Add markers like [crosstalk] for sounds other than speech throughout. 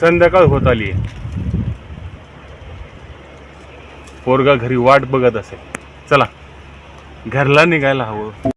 संध्याकाळ होत आली पोरगा घरी वाट बघत असेल. चला घरला निघायला हवं.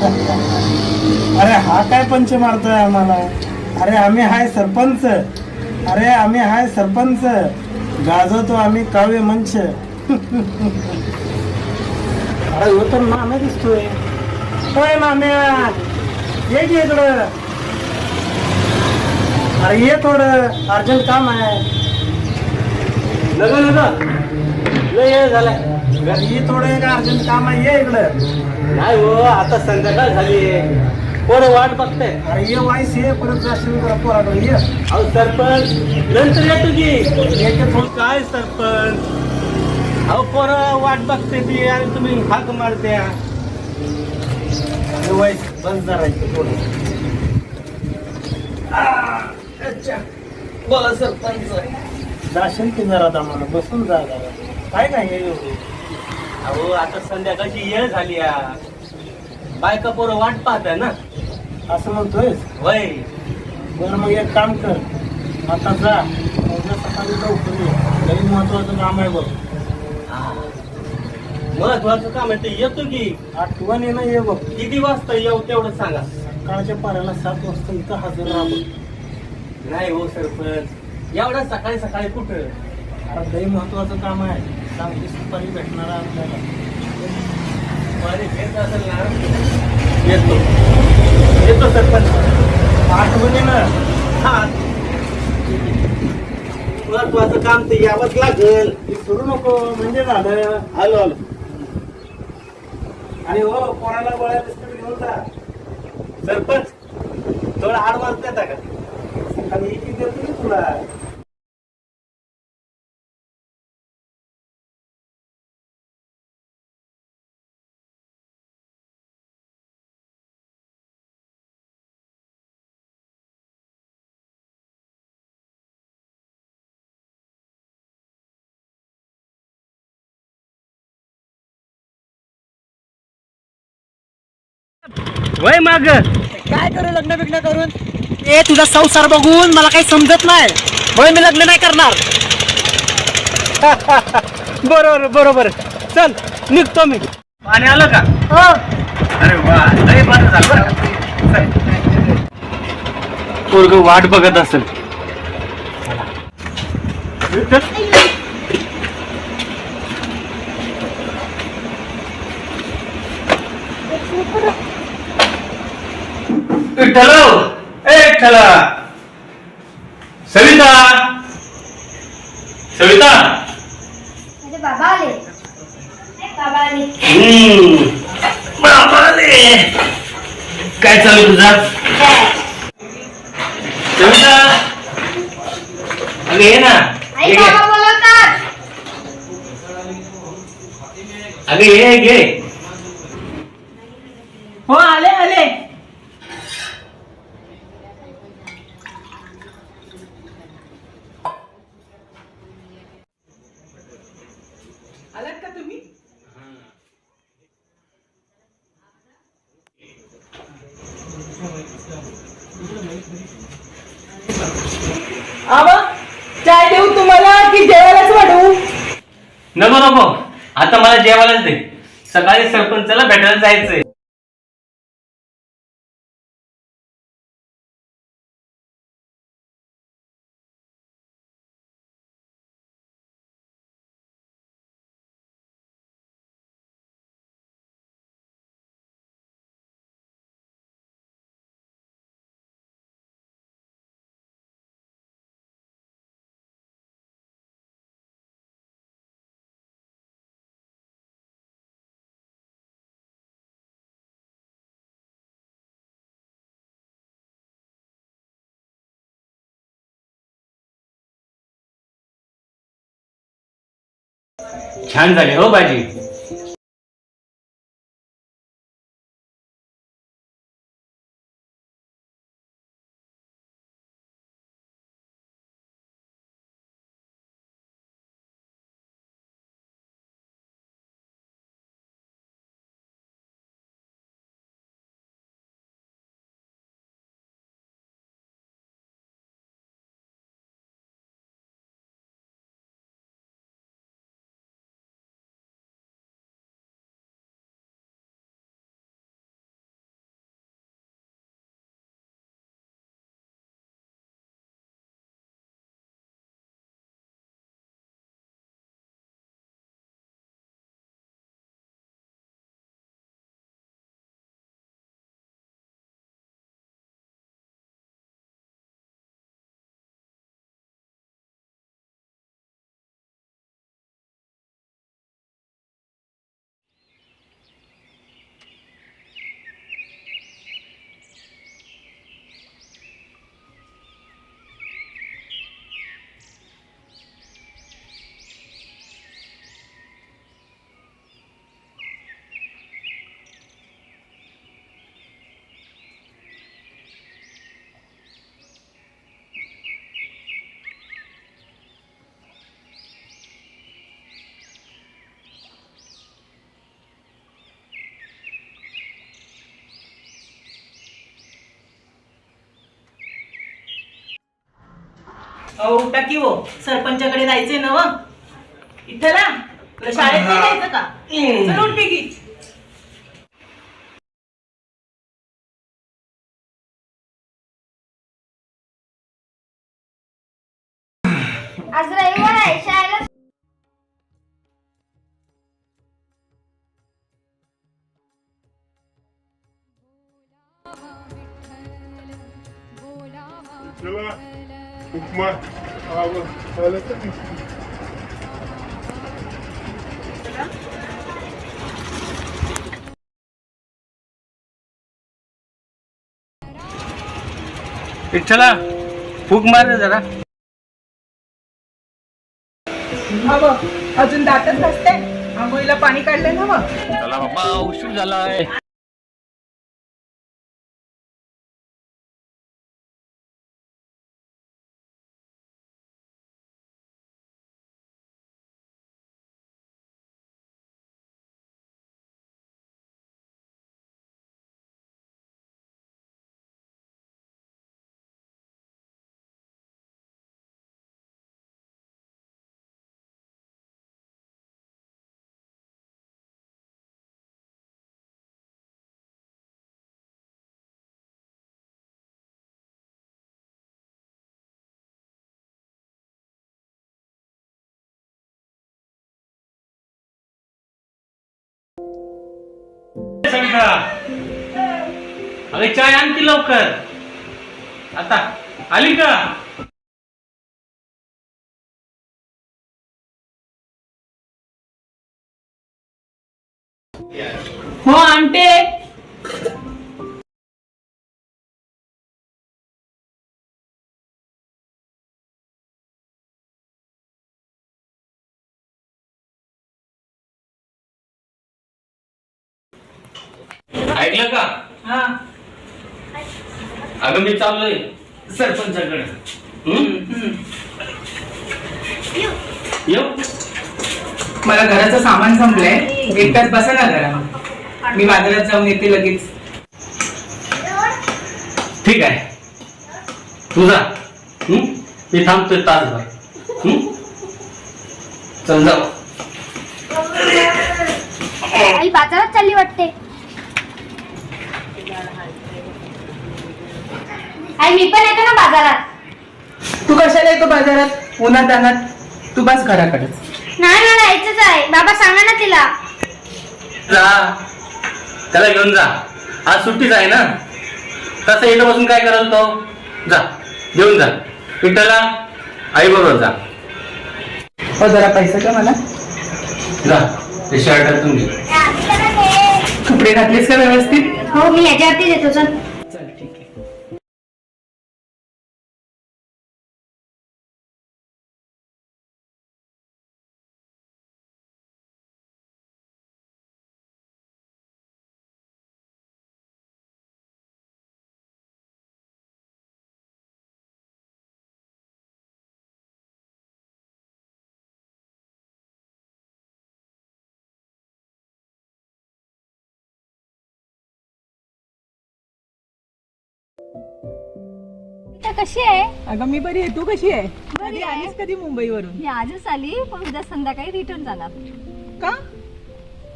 अरे हा काय पंच मारतोय आम्हाला? अरे आम्ही हाय सरपंच. अरे आम्ही हाय सरपंच. गाजवतो आम्ही काव्य मंच. अरे हो तर मामे दिसतोय. होय माम्या ये की इकडं. अरे ये थोडं. अर्जंट काम आहे. नग नग लय झालाय. ये थोडं एक अर्जंट काम आहे. ये इकडं. नाही हो आता संध्याकाळ झाली. कोण वाट बघताय अरे ये वाईस ये परत जाशील पोराकडे ये. अहो सरपंच नंतर या तुझी. काय सरपंच? अहो पोरं वाट बघते ती आणि तुम्ही हाक मारते हे वाईस बंद करायचं थोडं. बोला सरपंच. जाशील की जरा दमानं बसून जा जरा. काय नाही हे. एवढं. अहो आता संध्याकाळची येळ झाली या. बायका पोरं वाट पाहताय ना. असं म्हणतोय वय बरं मग एक काम कर. आता जा. उद्या सकाळी लवकर ये. लई महत्वाचं काम आहे बघ. महत्वाचं काम आहे ते येतो की. आठवण येणं ये बघ. किती वाजता येऊ तेवढं सांगा. सकाळच्या पाऱ्याला सात वाजता इथं हजर राहा बघ. नाही हो सरपंच. एवढ्या सकाळी सकाळी कुठं? अरे लई महत्वाचं काम आहे. चांगली सुपारी भेटणार आपल्याला. माझे घेत असेल ना? येतो. येतो सरपंच आठवण येणं हा. महत्वाचं काम ते यावंच लागल. ते करू नको म्हणजे झालं. आलो आलो आणि हो पोराला गोळ्या बिस्किट घेऊन जा. सरपंच थोडा आडवान्स देता का? सकाळी एक एक देतो तुला. वय माग. काय करू लग्न बिग्न करून? ए तुझा संसार बघून मला काही समजत नाही. म्हणून मी लग्न नाही करणार. [laughs] बरोबर बरोबर. चल निघतो मी. पाणी आलं का? हो. अरे वा लय बरं झालं पोरग वाट बघत असेल. विठ्ठल ए विठ्ठल सविता. सविता. अरे बाबा आले. ए, बाबा आले. हम्म. बाबा रे. काय चालू तुझा? सविता. अगं ये ना. आई ये घे. बाबा बोलवतात. अगे ये घे हो आले आले. आवा चाय देऊ तुम्हाला की जेवायलाच वाढवू? नको नको. आता मला जेवायलाच दे. सकाळी सरपंचाला भेटायला जायचंय. छान झाली हो भाजी अहो उठा की हो. सरपंचाकडे जायचंय ना व इथं ना. तुला शाळेत नाही जायचं का? चल उठ की आज रविवार आहे शाळेला चला. उपमा. आलं तर चला फूक मार रे जरा. अगं अजून दातच नसते. आंघोळीला पाणी काढलंय ना मग चला बाबा उशीर झालाय. का अरे चाय आण की लवकर. आता आली का? हो आणते. ऐकलं का? हा. अगं मी चाललोय सरपंचाकडे. हं? हम्म. येऊ मला घराचं सामान संपलंय. एक तास बसा ना घरा मी बाजारात जाऊन येते लगेच. ठीक आहे. तुझा? मी थांबतोय तासभर. हं? चल जाऊ आई बाजारात चालली वाटते. आई मी पण येते ना बाजारात. तू कशाला येतो बाजारात? उन्हात आणत तू बस घराकडेच नाही मला यायचंच आहे. बाबा सांगा ना तिला. जा. त्याला घेऊन जा. आज सुट्टीच आहे ना? तसं इथं बसून काय कराल तो? जा. घेऊन जा. विठ्ठला आई बरोबर जा. हो जरा पैसे का मला. जा. ते शर्टातून घे कपडे घातलेस का व्यवस्थित? हो मी याच्यावरती देतो चल. कशी आहे? अगं मी बरी आहे. तू कशी आहे? कधी आलीस कधी मुंबईवरून? मी आजच आली पण उद्या संध्याकाळी रिटर्न जाणार. का?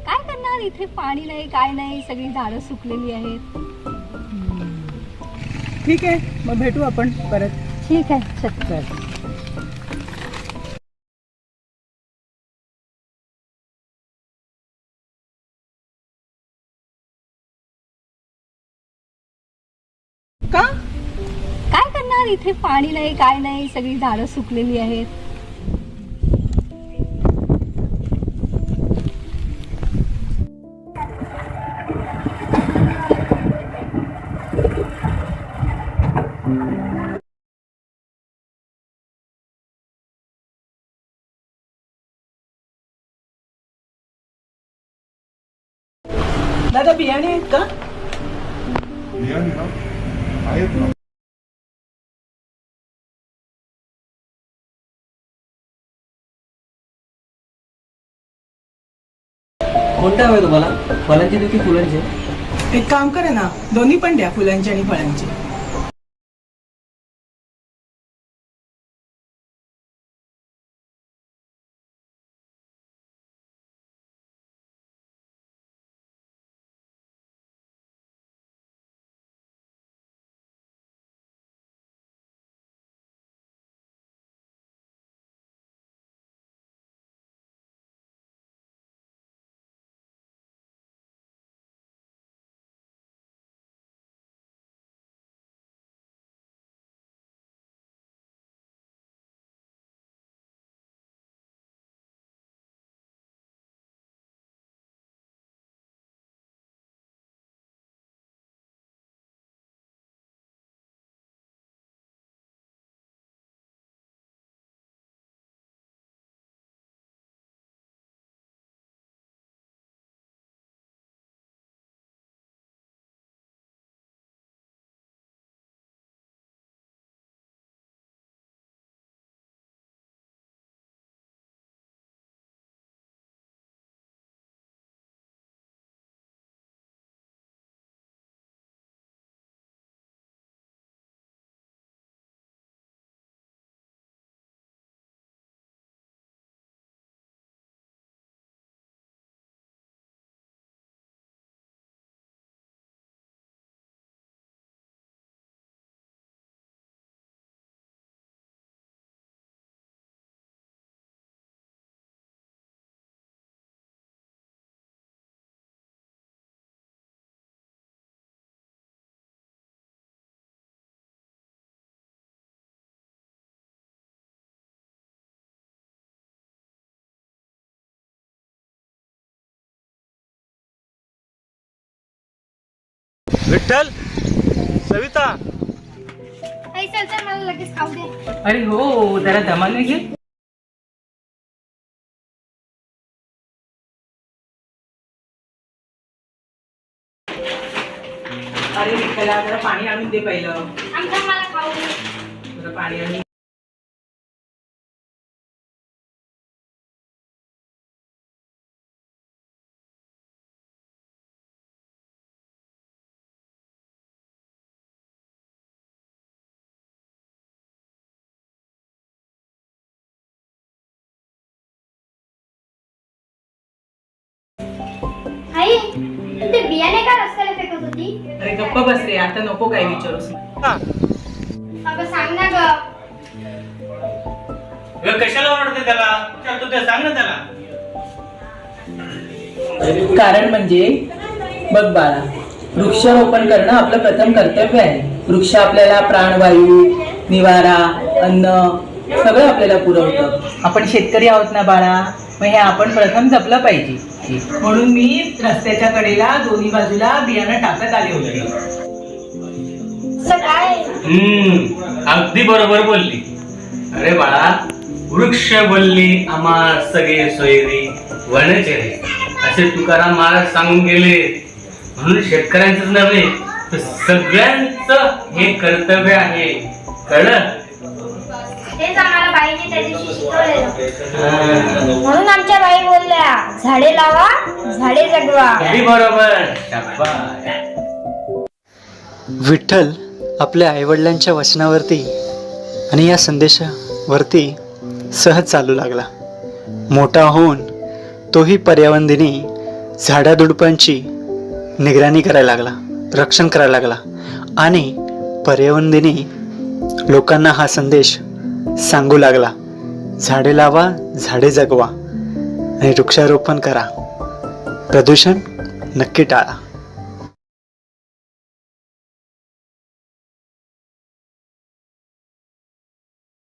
काय करणार? इथे पाणी नाही काय नाही सगळी झाडं सुकलेली आहेत. ठीक आहे. मग भेटू आपण परत. ठीक आहे. चल. इथे पाणी नाही काय नाही सगळी झाडं सुकलेली आहेत. दादा बियाणे आहेत का? कोणत्या हवे तुम्हाला? फलांचे देऊ की फुलांचे? एक काम करा ना दोन्ही पण द्या फुलांची आणि फळांची. विठ्ठल सविता. आई चल चल मला लगेच खाऊ दे. अरे हो जरा दमाने घे. अरे विठ्ठला जरा पाणी आणून दे पहिलं. आमचा मला खाऊ दे. जरा पाणी आणून तू बियाणे का रस्त्याला फेकत होती? अरे गप्प बस रे आता नको काय विचारूस. अगं सांग ना ग. अगं, कशाला ओरडते त्याला? विचारतो ते सांग ना त्याला. कारण म्हणजे बघ बाळा वृक्षारोपण करणं आपलं प्रथम कर्तव्य आहे. वृक्ष आपल्याला प्राणवायू निवारा अन्न सगळं आपल्याला पुरवतं. आपण शेतकरी आहोत ना बाळा? मग हे आपण प्रथम जपलं पाहिजे. म्हणून मी रस्त्याच्या कडेला दोन्ही बाजूला बियाणं टाकत आले होते. हम्म अगदी बरोबर बोलली. अरे बाळा वृक्ष बोलली आम्हा सगळे सोयरी वनचेरे. असे तुकाराम महाराज सांगून गेले. म्हणून शेतकऱ्यांचंच नव्हे तर सगळ्यांचं हे कर्तव्य आहे. कळलं? त्या दिवशी शिकवलेलं. म्हणून आमच्या बाई बोलल्या झाडे लावा झाडे जगवा अगदी बरोबर शाबास. विठ्ठल आपल्या आईवडिलांच्या वचनावरती आणि या संदेशावरती सहज चालू लागला मोठा होऊन तोही पर्यावंदिनी झाडाझुडपांची निगराणी करायला लागला रक्षण करायला लागला आणि पर्यावंदिनी लोकांना हा संदेश सांगू लागला झाडे लावा झाडे जगवा आणि वृक्षारोपण करा. प्रदूषण नक्की टाळा.